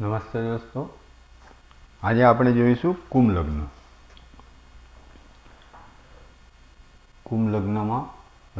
નમસ્તે દોસ્તો. આજે આપણે જોઈશું કુંભ લગ્ન કુંભ લગ્નમાં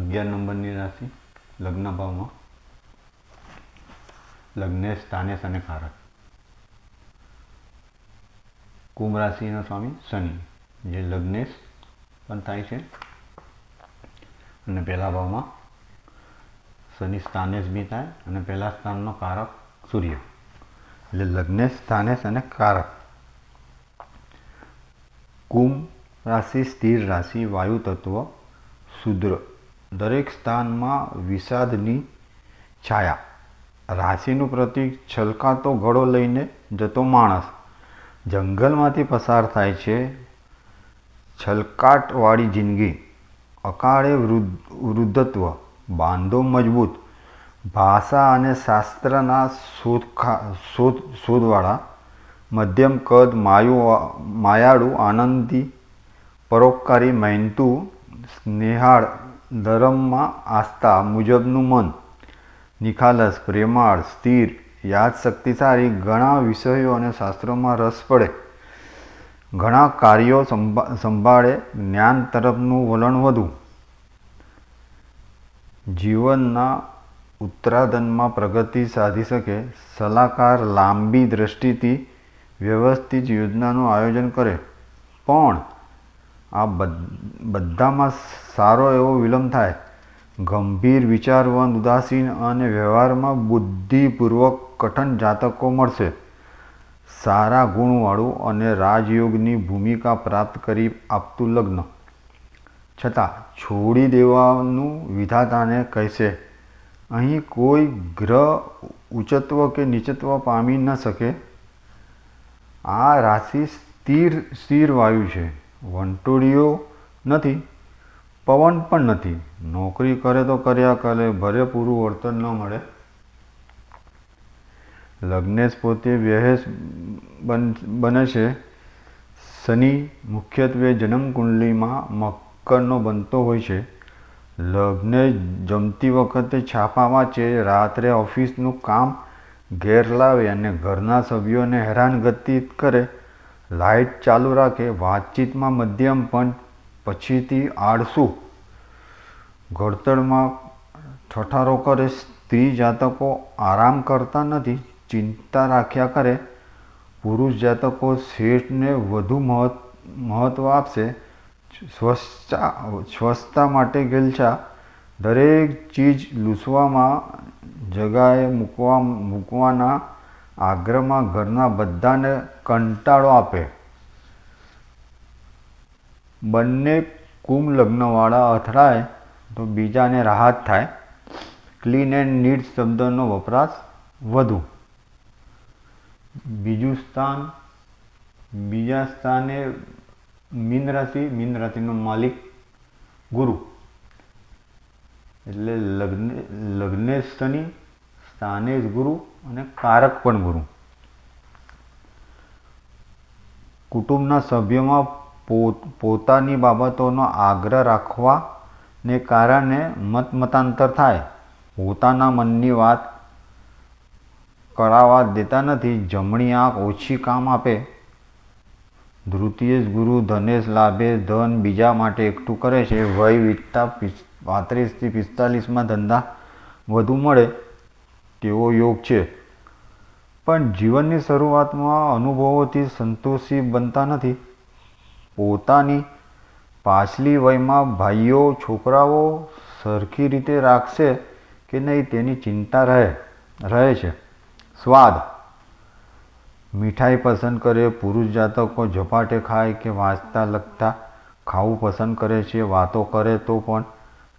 અગિયાર નંબરની રાશિ લગ્ન ભાવમાં લગ્નેશ સ્થાનેશ અને કારક. કુંભ રાશિનો સ્વામી શનિ, જે લગ્નેશ પણ થાય છે. અને પહેલા ભાવમાં શનિ સ્થાનેશ બી થાય અને પહેલા સ્થાનનો કારક સૂર્ય. એટલે લગ્ન સ્થાનેશ અને કારક. કુંભ રાશિ સ્થિર રાશિ, વાયુ તત્વ, શુદ્ર. દરેક સ્થાનમાં વિષાદની છાયા. રાશિનું પ્રતીક છલકાતો ઘડો લઈને જતો માણસ. જંગલમાંથી પસાર થાય છે છલકાટવાળી જિંદગી. અકાળે વૃદ્ધ, વૃદ્ધત્વ. બાંધો મજબૂત. ભાષા અને શાસ્ત્રના શોધખા શોધ શોધવાળા મધ્યમ કદ, માયુ, માયાળુ, આનંદી, પરોપકારી મહેનતુ સ્નેહાળ, ધર્મમાં આસ્થા મુજબનું મન, નિખાલસ, પ્રેમાળ, સ્થિર યાદશક્તિ સારી ઘણા વિષયો અને શાસ્ત્રોમાં રસ પડે. ઘણા કાર્યો સંભા, સંભાળે જ્ઞાન તરફનું વલણ વધુ. જીવનના ઉત્તરાધનમાં પ્રગતિ સાધી શકે, સલાહકાર લાંબી દ્રષ્ટિથી વ્યવસ્થિત યોજનાનું આયોજન કરે. પણ આ બધામાં સારો એવો વિલંબ થાય. ગંભીર વિચારવન ઉદાસીન અને વ્યવહારમાં બુદ્ધિપૂર્વક કઠણ જાતકો મળશે. સારા ગુણવાળું અને રાજયોગની ભૂમિકા પ્રાપ્ત કરી આપતું લગ્ન. છતાં, છોડી દેવાનું વિધાતાને કહેશે અહીં કોઈ ગ્રહ ઉચ્ચત્વ કે નીચત્વ પામી ન શકે. આ રાશિ સ્થિર સ્થિર વાયુ છે. વંટોળીઓ નથી, પવન પણ નથી. નોકરી કરે તો કર્યા કરે ભરે પૂરું વળતર ન મળે. લગ્નેશ પોતે વ્યહેશ બને છે. શનિ મુખ્યત્વે જન્મકુંડલીમાં મકરનો બનતો હોય છે. લગ્ને જમતી વખતે છાપા વાંચે રાત્રે ઓફિસનું કામ ઘેર લાવે અને ઘરના સભ્યોને હેરાનગતિ કરે. લાઇટ ચાલુ રાખે, વાતચીતમાં મધ્યમ પણ પછીથી આળસુ. ઘડતરમાં ઠઠારો કરે, સ્ત્રી જાતકો આરામ કરતા નથી, ચિંતા રાખ્યા કરે. પુરુષ જાતકો શેઠને વધુ મહત્વ આપશે. સ્વચ્છતા સ્વચ્છતા માટે ગેલછા. દરેક ચીજ લૂસવામાં, જગાએ મૂકવા, મૂકવાના આગ્રહમાં ઘરના બધાને કંટાળો આપે. બંને કુંભ લગ્નવાળા અથડાય તો બીજાને રાહત થાય. ક્લીન એન્ડ નીટ શબ્દનો વપરાશ વધુ. બીજું સ્થાન, બીજા સ્થાને મીન રાશિ મીન રાશિનો માલિક ગુરુ. એટલે લગ્ન, લગ્ને શનિ સ્થાનેશ ગુરુ અને કારક પણ ગુરુ. કુટુંબના સભ્યોમાં પોતાની બાબતોનો આગ્રહ રાખવાને કારણે મત મતાંતર થાય. પોતાના મનની વાત કરાવવા દેતા નથી. જમણી આંખ ઓછી કામ આપે. ધૃતીયેશ ગુરુ ધનેશ લાભે ધન બીજા માટે એકઠું કરે છે. વય વીતતા પાંત્રીસથી પિસ્તાલીસમાં ધંધા વધુ મળે તેવો યોગ છે. પણ જીવનની શરૂઆતમાં અનુભવોથી સંતોષી બનતા નથી. પોતાની પાછલી વયમાં ભાઈઓ, છોકરાઓ સરખી રીતે રાખશે કે નહીં તેની ચિંતા રહે રહે છે. સ્વાદ મીઠાઈ પસંદ કરે, પુરુષ જાતકો ઝપાટે ખાય કે વાંચતા લખતા ખાવું પસંદ કરે છે, વાતો કરે તો પણ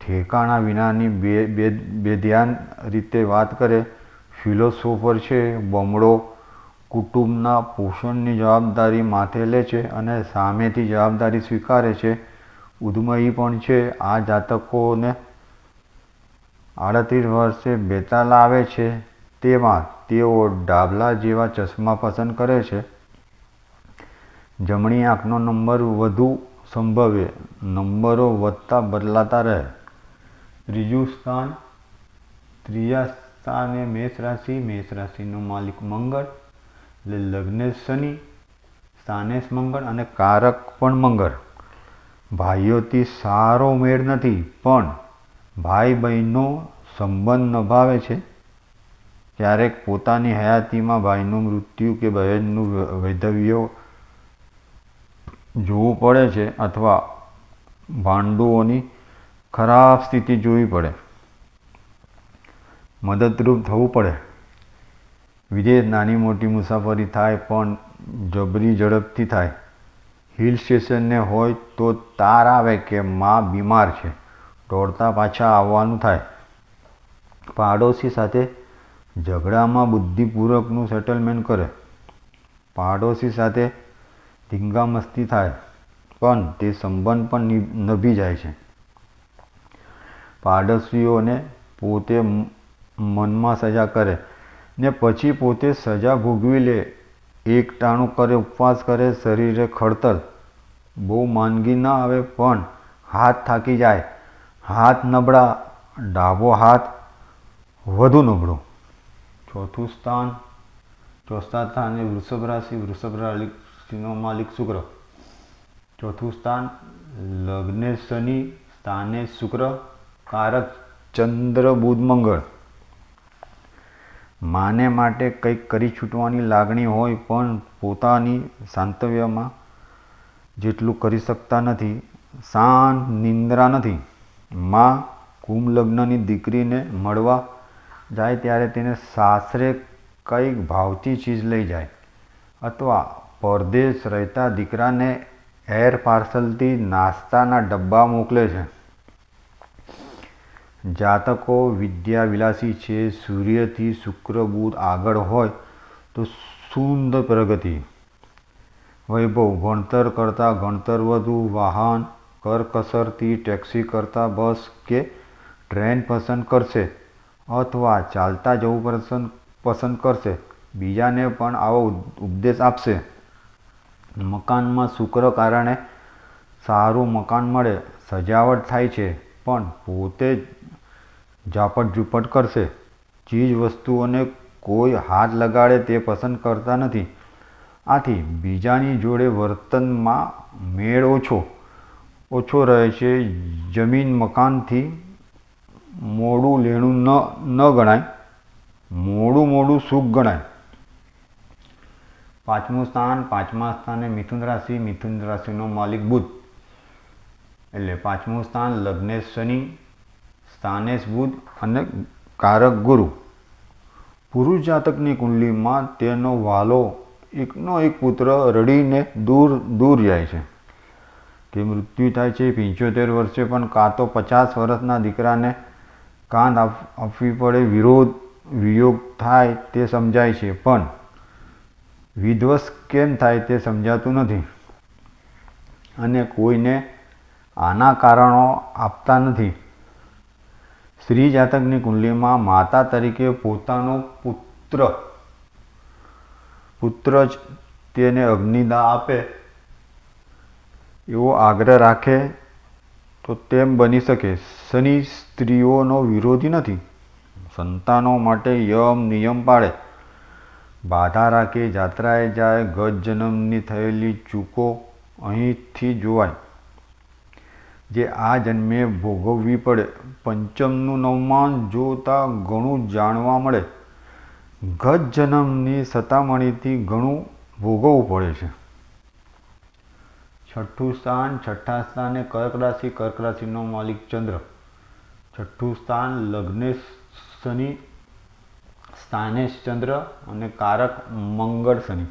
ઠેકાણા વિનાની બે બેધ્યાન રીતે વાત કરે. ફિલોસોફર છે બમડો કુટુંબના પોષણની જવાબદારી માથે લે છે અને સામેથી જવાબદારી સ્વીકારે છે. ઉદ્મયી પણ છે, આ જાતકોને આડત્રીસ વર્ષે બેતાલ આવે છે. તેમાં તેઓ ડાબલા જેવા ચશ્મા પસંદ કરે છે. જમણી આંખનો નંબર વધુ સંભવે, નંબરો વધતા બદલાતા રહે. ત્રીજું સ્થાન, ત્રીજા સ્થાને મેષ રાશિ, મેષ રાશિનો માલિક મંગળ, એટલે લગ્નેશ શનિ સ્થાનેશ મંગળ અને કારક પણ મંગળ. ભાઈઓથી સારો મેળ નથી, પણ ભાઈ બહેનનો સંબંધ નભાવે છે. ક્યારેક પોતાની હયાતીમાં ભાઈનું મૃત્યુ કે બહેનનું વૈધવ્ય જોવું પડે છે અથવા ભાંડુઓની ખરાબ સ્થિતિ જોવી પડે. મદદરૂપ થવું પડે. વિદેશ નાની મોટી મુસાફરી થાય પણ જબરી ઝડપથી થાય. હિલ સ્ટેશનને હોય તો તાર આવે કે માં બીમાર છે. દોડતા પાછા આવવાનું થાય. પાડોશી સાથે ઝઘડામાં બુદ્ધિપૂર્વકનું સેટલમેન્ટ કરે. પાડોશી સાથે ધીંગામસ્તી થાય, પણ તે સંબંધ પણ નભી જાય છે. પાડોશીઓને પોતે મનમાં સજા કરે ને પછી પોતે સજા ભોગવી લે. એક ટાણું કરે, ઉપવાસ કરે, શરીરે ખડતર બહુ માંદગી ન આવે, પણ હાથ થાકી જાય. હાથ નબળા, ડાબો હાથ વધુ નબળો. ચોથું સ્થાન, ચોથા સ્થાને વૃષભ રાશિ વૃષભ રાશિનો માલિક શુક્ર. ચોથું સ્થાન, લગ્ને શનિ, સ્થાને શુક્ર, કારક ચંદ્ર, બુધ, મંગળ. માને માટે કંઈક કરી છૂટવાની લાગણી હોય પણ પોતાની સાંતવ્યમાં જેટલું કરી શકતા નથી શાંત નિંદ્રા નથી. માં કુંભ લગ્નની દીકરીને મળવા જાય ત્યારે તેને સાસરે કંઈક ભાવતી ચીજ લઈ જાય. અથવા પરદેશ રહેતા દીકરાને એર પાર્સલથી નાસ્તાના ડબ્બા મોકલે છે. જાતકો વિદ્યા વિલાસી છે, સૂર્યથી શુક્ર બુધ આગળ હોય તો સુંદર પ્રગતિ. વૈભવ, ભણતર કરતાં ગણતર વધુ, વાહન, કરકસરથી ટેક્સી કરતાં બસ કે ટ્રેન પસંદ કરશે. અથવા ચાલતા જવું પસંદ પસંદ કરશે. બીજાને પણ આવો ઉપદેશ આપશે. મકાનમાં શુક્ર કારણે સારું મકાન મળે, સજાવટ થાય છે, પણ પોતે ઝાપટ ઝૂપટ કરશે. ચીજ વસ્તુઓને કોઈ હાથ લગાડે તે પસંદ કરતા નથી. આથી બીજાની જોડે વર્તનમાં મેળ ઓછો ઓછો રહે છે. જમીન મકાનથી મોડું લેણું ન ગણાય. મોડું મોડું સુખ ગણાય. પાંચમું સ્થાન, પાંચમા સ્થાને મિથુન રાશિ, મિથુન રાશિનો માલિક બુધ. એટલે પાંચમું સ્થાન લગ્નેશ શનિ, સ્થાનેશ બુધ અને કારક ગુરુ. પુરુષ જાતકની કુંડલીમાં તેનો વાલો એકનો એક પુત્ર રડીને દૂર દૂર જાય છે. કે મૃત્યુ થાય છે પંચોતેર વર્ષે પણ કાં તો પચાસ વર્ષના દીકરાને કાંદ આપવી પડે, વિરોધ, વિયોગ થાય તે સમજાય છે, પણ વિધ્વસ કેમ થાય તે સમજાતું નથી. અને કોઈને આના કારણો આપતા નથી. સ્ત્રી જાતકની કુંડલીમાં માતા તરીકે પોતાનો પુત્ર પુત્ર જ તેને અગ્નિદા આપે એવો આગ્રહ રાખે તો તેમ બની શકે. શનિ સ્ત્રીઓનો વિરોધી નથી. સંતાનો માટે યમ નિયમ પાડે બાધા રાખે, જાત્રાએ જાય ગત જન્મની થયેલી ચૂકો અહીંથી જોવાય. જે આ જન્મે ભોગવવી પડે. પંચમનું નવમાન જોતા ઘણું જાણવા મળે. ગત જન્મની સતામણીથી ઘણું ભોગવવું પડે છે. છઠ્ઠું સ્થાન છઠ્ઠા સ્થાને કર્ક રાશિ, કર્ક રાશિનો માલિક ચંદ્ર. છઠ્ઠું સ્થાન લગ્નેશ શનિ, સ્થાનેશ ચંદ્ર અને કારક મંગળ શનિ.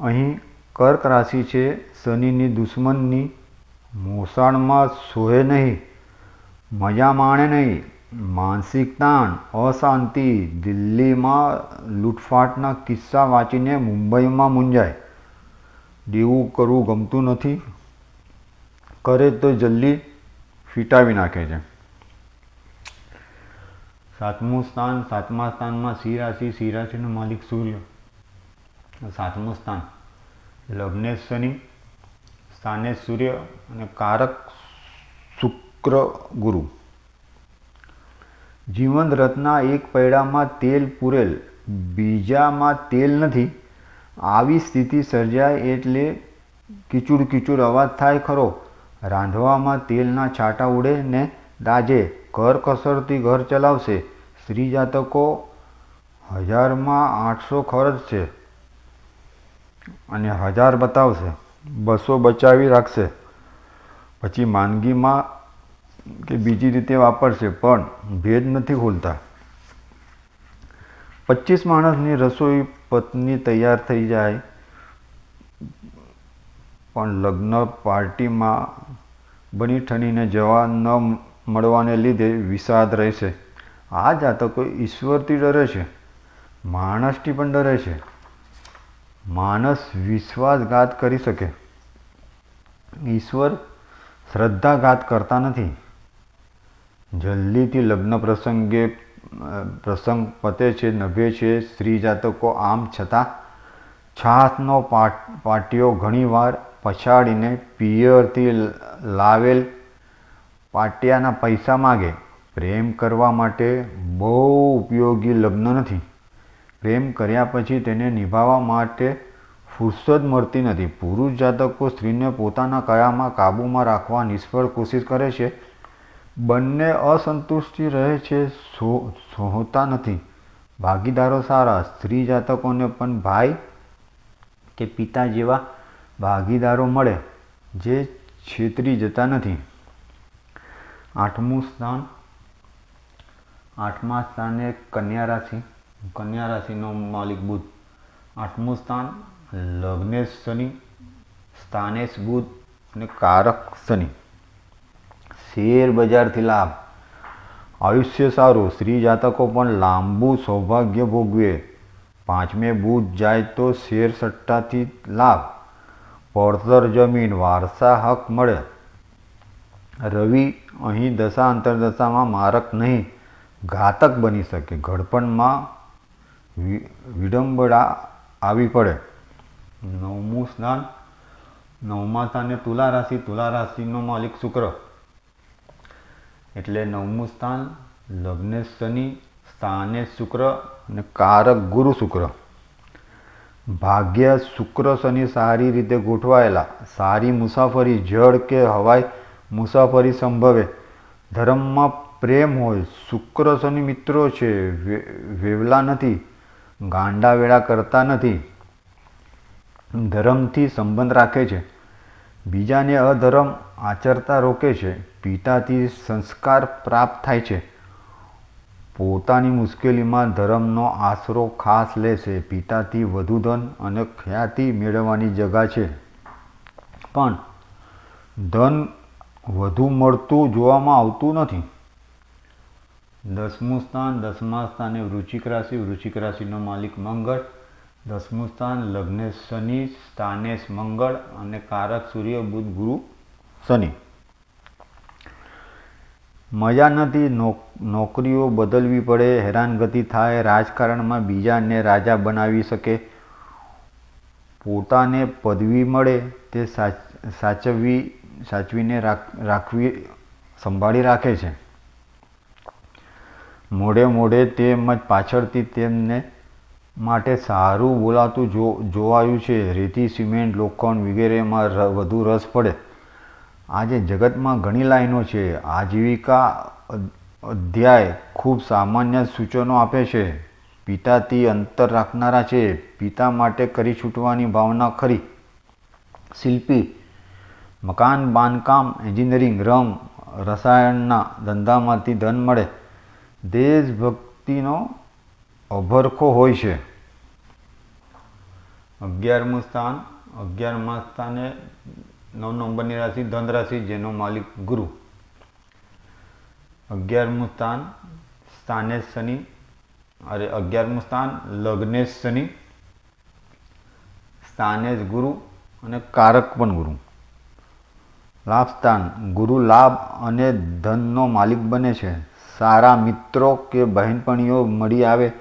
અહીં કર્ક રાશિ છે શનિની દુશ્મનની. મોસાળમાં સોહે નહીં, મજા માણે નહીં માનસિક તાણ, અશાંતિ, દિલ્હીમાં લૂંટફાટના કિસ્સા વાંચીને મુંબઈમાં મૂંઝાય. દેવું કરવું ગમતું નથી. કરે તો જલ્દી ફીટાવી નાખે છે. સાતમું સ્થાન, સાતમા સ્થાનમાં સિંહ રાશિ સિંહ રાશિનો માલિક સૂર્ય. સાતમું સ્થાન લગ્ને શનિ. સ્થાને સૂર્ય અને કારક શુક્ર ગુરુ. જીવંત રથના એક પૈડામાં તેલ પૂરેલ, બીજામાં તેલ નથી. આવી સ્થિતિ સર્જાય એટલે કિચુડ કીચુડ અવાજ થાય ખરો. રાંધવામાં તેલના છાંટા ઉડે ને દાજે ઘર કસરથી ઘર ચલાવશે. સ્ત્રી જાતકો હજારમાં આઠસો ખર્ચ છે. અને હજાર બતાવશે. બસો બચાવી રાખશે. પછી માંદગીમાં કે બીજી રીતે વાપરશે, પણ ભેદ નથી ખોલતા. પચીસ માણસની રસોઈ પત્ની તૈયાર થઈ જાય, પણ લગ્ન પાર્ટીમાં બની ઠણીને જવા ન મળવાને લીધે વિષાદ રહેશે. આ જાતકો ઈશ્વરથી ડરે છે, માણસથી પણ ડરે છે. માણસ વિશ્વાસઘાત કરી શકે. ઈશ્વર શ્રદ્ધાઘાત કરતા નથી. જલ્દીથી લગ્ન પ્રસંગે પ્રસંગ પતે છે, નભે છે, સ્ત્રી જાતકો આમ છતાં છાતનો પાટિયો ઘણીવાર પછાડીને પિયરથી લાવેલ પાટિયાના પૈસા માગે. પ્રેમ કરવા માટે બહુ ઉપયોગી લગ્ન નથી. પ્રેમ કર્યા પછી તેને નિભાવવા માટે ફુરસદ મળતી નથી. પુરુષ જાતકો સ્ત્રીને પોતાના કયામાં કાબૂમાં રાખવા નિષ્ફળ કોશિશ કરે છે. બંને અસંતુષ્ટિ રહે છે સોહતા નથી. ભાગીદારો સારા, સ્ત્રી જાતકોને પણ ભાઈ કે પિતા જેવા ભાગીદારો મળે, જે છેતરી જતા નથી. આઠમું સ્થાન, આઠમા સ્થાને કન્યા રાશિ, કન્યા રાશિનો માલિક બુધ. આઠમું સ્થાન, લગ્નેશ શનિ, સ્થાનેશ બુધ અને કારક શનિ. શેર બજારથી લાભ. આયુષ્ય સારું, સ્ત્રી જાતકો પણ લાંબુ સૌભાગ્ય ભોગવે. પાંચમે બુધ જાય તો શેર સટ્ટાથી લાભ. પડતર જમીન, વારસા હક મળે. રવિ અહીં દશા અંતરદશામાં મારક નહીં, ઘાતક બની શકે. ઘડપણમાં વિડંબડા આવી પડે. નવમું સ્નાન. નવમા સ્થાને તુલા રાશિ. તુલા રાશિનો માલિક શુક્ર. એટલે નવમું સ્થાન લગ્ને શનિ, સ્થાને શુક્ર અને કારક ગુરુ શુક્ર. ભાગ્ય શુક્ર શનિ સારી રીતે ગોઠવાયેલા, સારી મુસાફરી, જળ કે હવાઈ મુસાફરી સંભવે. ધર્મમાં પ્રેમ હોય, શુક્ર શનિ મિત્રો છે વેવલા નથી, ગાંડા વેળા કરતા નથી. ધર્મથી સંબંધ રાખે છે. બીજાને અધર્મ આચરતા રોકે છે. પિતાથી સંસ્કાર પ્રાપ્ત થાય છે. પોતાની મુશ્કેલીમાં ધર્મનો આશરો ખાસ લેશે પિતાથી વધુ ધન અને ખ્યાતિ મેળવવાની જગા છે. પણ ધન વધુ મળતું જોવામાં આવતું નથી. દસમું સ્થાન દસમા સ્થાને વૃશ્ચિક રાશિ. વૃશ્ચિક રાશિનો માલિક મંગળ. દસમું સ્થાન લગ્નેશ શનિ. સ્થાનેશ મંગળ અને કારક સૂર્ય બુધ ગુરુ શનિ. મજા નથી નોકરીઓ બદલવી પડે, હેરાનગતિ થાય, રાજકારણમાં બીજાને રાજા બનાવી શકે. પોતાને પદવી મળે તે સાચવવી, સાચવીને રાખવી સંભાળી રાખે છે. મોડે મોડે તેમજ પાછળથી તેમને માટે સારું બોલાતું જો, જોવાયું છે. રેતી, સિમેન્ટ, લોખંડ વગેરેમાં વધુ રસ પડે. આજે જગતમાં ઘણી લાઈનો છે. આજીવિકા અધ્યાય ખૂબ સામાન્ય સૂચનો આપે છે. પિતાથી અંતર રાખનારા છે. પિતા માટે કરી છૂટવાની ભાવના ખરી. શિલ્પી, મકાન, બાંધકામ, એન્જિનિયરિંગ, રમ, રસાયણના ધંધામાંથી ધન મળે. દેશભક્તિનો અભરખો હોય છે. અગિયારમું સ્થાન, અગિયારમા સ્થાને નવ નંબરની રાશિ ધન રાશિ જેનો માલિક ગુરુ. અગિયારમું સ્થાન સ્થાનેશ શનિ, અરે અગિયારમું સ્થાન લગ્નેશ શનિ. સ્થાનેશ ગુરુ અને કારક પણ ગુરુ. લાભ સ્થાન, ગુરુ લાભ અને ધનનો માલિક બને છે. સારા મિત્રો કે બહેનપણીઓ મળી આવે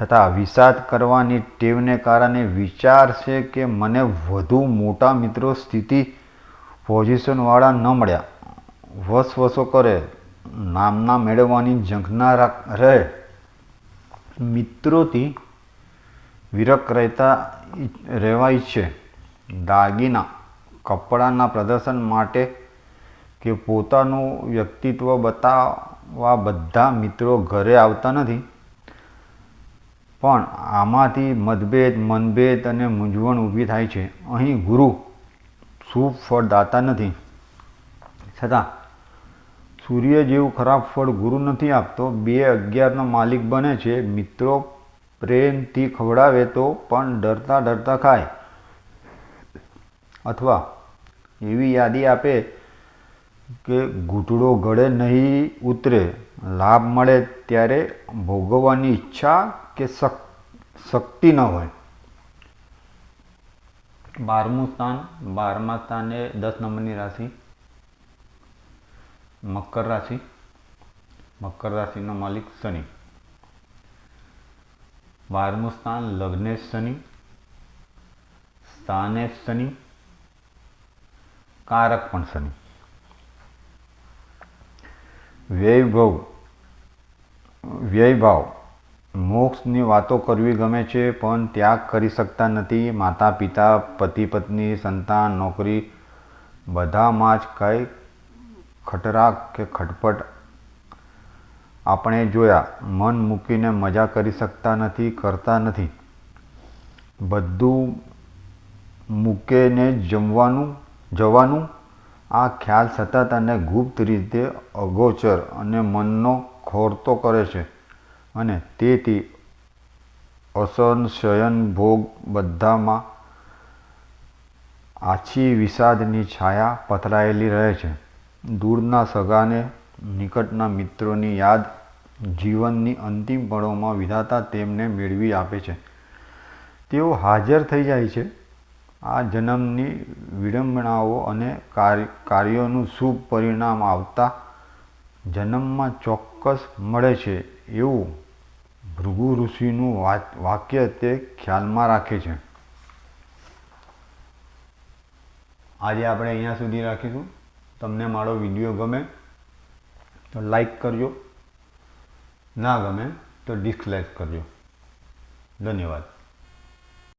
છતાં વિષાદ કરવાની ટેવને કારણે વિચાર છે કે મને વધુ મોટા મિત્રો સ્થિતિ પોઝિશનવાળા ન મળ્યા. વસવસો કરે, નામના મેળવવાની ઝંખના રહે. મિત્રોથી વિરક રહેતા રહેવા ઈચ્છે દાગીના, કપડાના પ્રદર્શન માટે કે પોતાનું વ્યક્તિત્વ બતાવવા બધા મિત્રો ઘરે આવતા નથી. પણ આમાંથી મતભેદ, મનભેદ અને મૂંઝવણ ઊભી થાય છે. અહીં ગુરુ શુભ ફળ દાતા નથી. છતાં, સૂર્ય જેવું ખરાબ ફળ ગુરુ નથી આપતો. બે અગિયારનો માલિક બને છે. મિત્રો પ્રેમથી ખવડાવે તો પણ ડરતા ડરતા ખાય. અથવા એવી યાદી આપે કે ઘૂંટડો ગળે નહીં ઉતરે. લાભ મળે ત્યારે ભોગવવાની ઈચ્છા કે શક- શક્તિ ન હોય. બારમું સ્થાન, બારમા સ્થાને દસ નંબરની રાશિ. મકર રાશિ. મકર રાશિનો માલિક શનિ. બારમું સ્થાન લગ્નેશ શનિ. સ્થાનેશ શનિ. કારક પણ શનિ. વ્યયભવ, વ્યયભાવ. મોક્ષની વાતો કરવી ગમે છે, પણ ત્યાગ કરી શકતા નથી. માતા પિતા પતિ પત્ની સંતાન, નોકરી, બધામાં જ કંઈ ખટરાક કે ખટપટ આપણે જોયા. મન મૂકીને મજા કરી શકતા નથી, કરતા નથી. બધું મૂકીને જમવાનું, જવાનું? આ ખ્યાલ સતત અને ગુપ્ત રીતે અગોચર અને મનનો ખોરતો કરે છે. અને તેથી અસંશયન ભોગ બધામાં આછી વિષાદની છાયા પથરાયેલી રહે છે. દૂરના સગાને, નિકટના મિત્રોની યાદ જીવનની અંતિમ પળોમાં વિધાતા તેમને મેળવી આપે છે. તેઓ હાજર થઈ જાય છે. આ જન્મની વિડંબનાઓ અને કાર્ય, કાર્યોનું શુભ પરિણામ આવતા જન્મમાં ચોક્કસ મળે છે એવું ભૃગુ ઋષિનું વાક્ય તે ખ્યાલમાં રાખે છે. આજે આપણે અહીંયા સુધી રાખીશું. તમને મારો વીડિયો ગમે તો લાઈક કરજો. ના ગમે તો ડિસલાઈક કરજો. ધન્યવાદ.